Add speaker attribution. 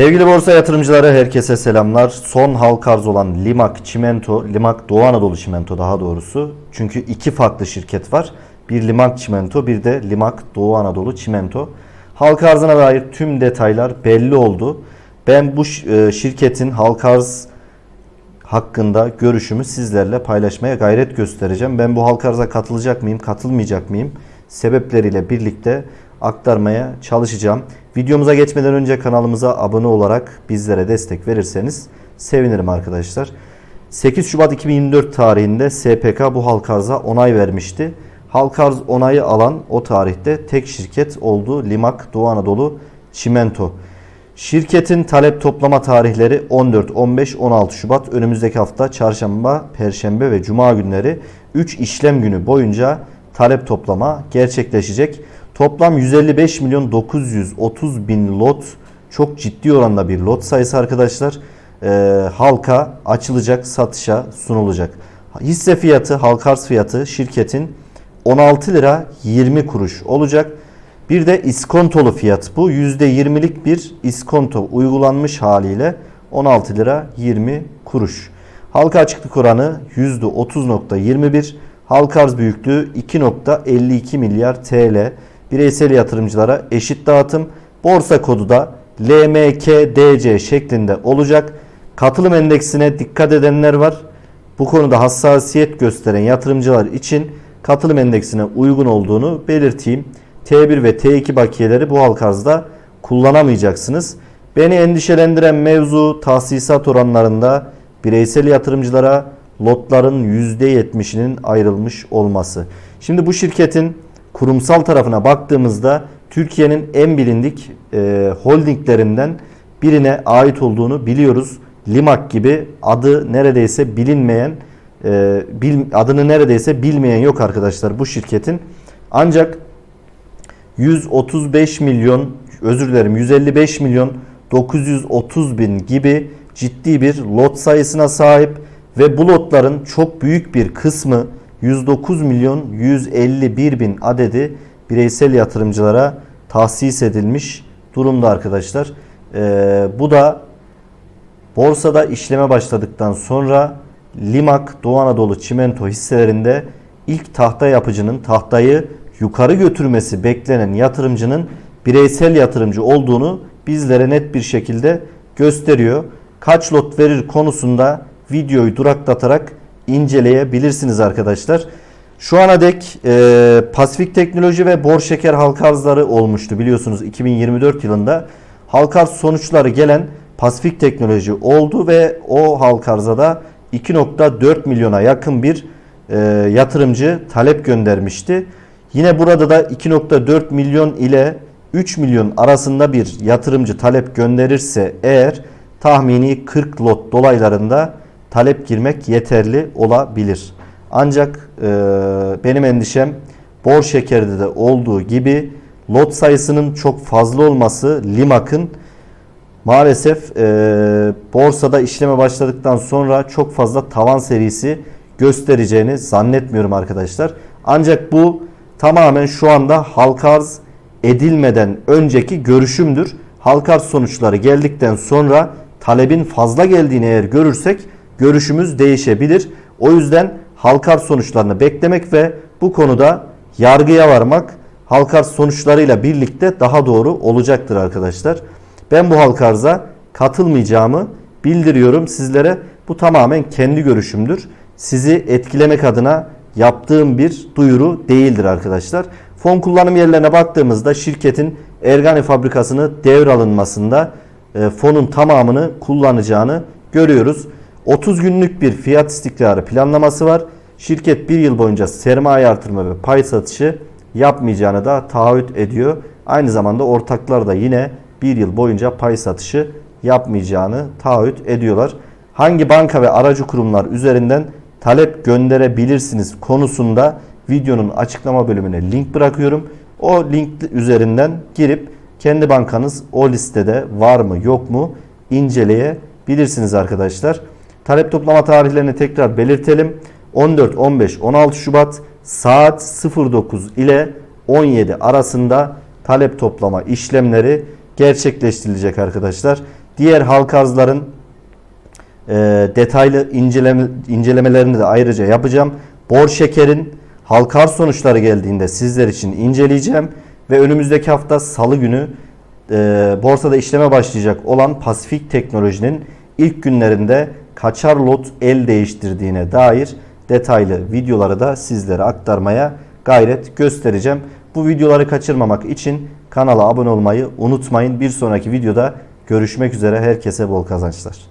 Speaker 1: Sevgili borsa yatırımcıları herkese selamlar. Son halka arz olan Limak Çimento, Limak Doğu Anadolu Çimento daha doğrusu. Çünkü iki farklı şirket var. Bir Limak Çimento, bir de Limak Doğu Anadolu Çimento. Halka arzına dair tüm detaylar belli oldu. Ben bu e, şirketin halka arz hakkında görüşümü sizlerle paylaşmaya gayret göstereceğim. Ben bu halka arıza katılacak mıyım, katılmayacak mıyım? Sebepleriyle birlikte aktarmaya çalışacağım. Videomuza geçmeden önce kanalımıza abone olarak bizlere destek verirseniz sevinirim arkadaşlar. 8 Şubat 2024 tarihinde SPK bu halka arıza onay vermişti. Halka arz onayı alan o tarihte tek şirket oldu Limak Doğu Anadolu Çimento. Şirketin talep toplama tarihleri 14, 15, 16 Şubat önümüzdeki hafta çarşamba, perşembe ve cuma günleri 3 işlem günü boyunca talep toplama gerçekleşecek. Toplam 155 milyon 930 bin lot çok ciddi oranda bir lot sayısı arkadaşlar. Ee, halka açılacak, satışa sunulacak. Hisse fiyatı, halka arz fiyatı şirketin 16 lira 20 kuruş olacak. Bir de iskontolu fiyat bu. %20'lik bir iskonto uygulanmış haliyle 16 lira 20 kuruş. Halka açıklık oranı %30.21. Halka arz büyüklüğü 2.52 milyar TL. Bireysel yatırımcılara eşit dağıtım. Borsa kodu da LMKDC şeklinde olacak. Katılım endeksine dikkat edenler var. Bu konuda hassasiyet gösteren yatırımcılar için katılım endeksine uygun olduğunu belirteyim. T1 ve T2 bakiyeleri bu halka arzda kullanamayacaksınız. Beni endişelendiren mevzu tahsisat oranlarında bireysel yatırımcılara lotların %70'inin ayrılmış olması. Şimdi bu şirketin kurumsal tarafına baktığımızda Türkiye'nin en bilindik e, holdinglerinden birine ait olduğunu biliyoruz. Limak gibi adı neredeyse bilinmeyen, e, bil, adını neredeyse bilmeyen yok arkadaşlar bu şirketin. Ancak 135 milyon özür dilerim 155 milyon 930 bin gibi ciddi bir lot sayısına sahip ve bu lotların çok büyük bir kısmı 109 milyon 151 bin adedi bireysel yatırımcılara tahsis edilmiş durumda arkadaşlar. Ee, bu da borsada işleme başladıktan sonra Limak Doğu Anadolu Çimento hisselerinde ilk tahta yapıcının tahtayı yukarı götürmesi beklenen yatırımcının bireysel yatırımcı olduğunu bizlere net bir şekilde gösteriyor. Kaç lot verir konusunda videoyu duraklatarak inceleyebilirsiniz arkadaşlar. Şu ana dek e, Pasifik Teknoloji ve Bor Şeker halka arzları olmuştu biliyorsunuz 2024 yılında. Halka arz sonuçları gelen Pasifik Teknoloji oldu ve o halka arza da 2.4 milyona yakın bir e, yatırımcı talep göndermişti. Yine burada da 2.4 milyon ile 3 milyon arasında bir yatırımcı talep gönderirse eğer tahmini 40 lot dolaylarında talep girmek yeterli olabilir. Ancak e, benim endişem bor şekerde de olduğu gibi lot sayısının çok fazla olması Limak'ın maalesef e, borsada işleme başladıktan sonra çok fazla tavan serisi göstereceğini zannetmiyorum arkadaşlar. Ancak bu tamamen şu anda halka arz edilmeden önceki görüşümdür. Halka arz sonuçları geldikten sonra talebin fazla geldiğini eğer görürsek görüşümüz değişebilir. O yüzden halka arz sonuçlarını beklemek ve bu konuda yargıya varmak halka arz sonuçlarıyla birlikte daha doğru olacaktır arkadaşlar. Ben bu halka arza katılmayacağımı bildiriyorum sizlere. Bu tamamen kendi görüşümdür. Sizi etkilemek adına yaptığım bir duyuru değildir arkadaşlar. Fon kullanım yerlerine baktığımızda şirketin Ergani fabrikasını devralınmasında e, fonun tamamını kullanacağını görüyoruz. 30 günlük bir fiyat istikrarı planlaması var. Şirket bir yıl boyunca sermaye artırma ve pay satışı yapmayacağını da taahhüt ediyor. Aynı zamanda ortaklar da yine bir yıl boyunca pay satışı yapmayacağını taahhüt ediyorlar. Hangi banka ve aracı kurumlar üzerinden talep gönderebilirsiniz konusunda videonun açıklama bölümüne link bırakıyorum. O link üzerinden girip kendi bankanız o listede var mı yok mu inceleyebilirsiniz arkadaşlar. Talep toplama tarihlerini tekrar belirtelim. 14, 15, 16 Şubat saat 09 ile 17 arasında talep toplama işlemleri gerçekleştirilecek arkadaşlar. Diğer halka arzların e, detaylı inceleme, incelemelerini de ayrıca yapacağım. Bor şekerin halka arz sonuçları geldiğinde sizler için inceleyeceğim. Ve önümüzdeki hafta salı günü e, borsada işleme başlayacak olan Pasifik Teknoloji'nin ilk günlerinde kaçar lot el değiştirdiğine dair detaylı videoları da sizlere aktarmaya gayret göstereceğim. Bu videoları kaçırmamak için kanala abone olmayı unutmayın. Bir sonraki videoda görüşmek üzere. Herkese bol kazançlar.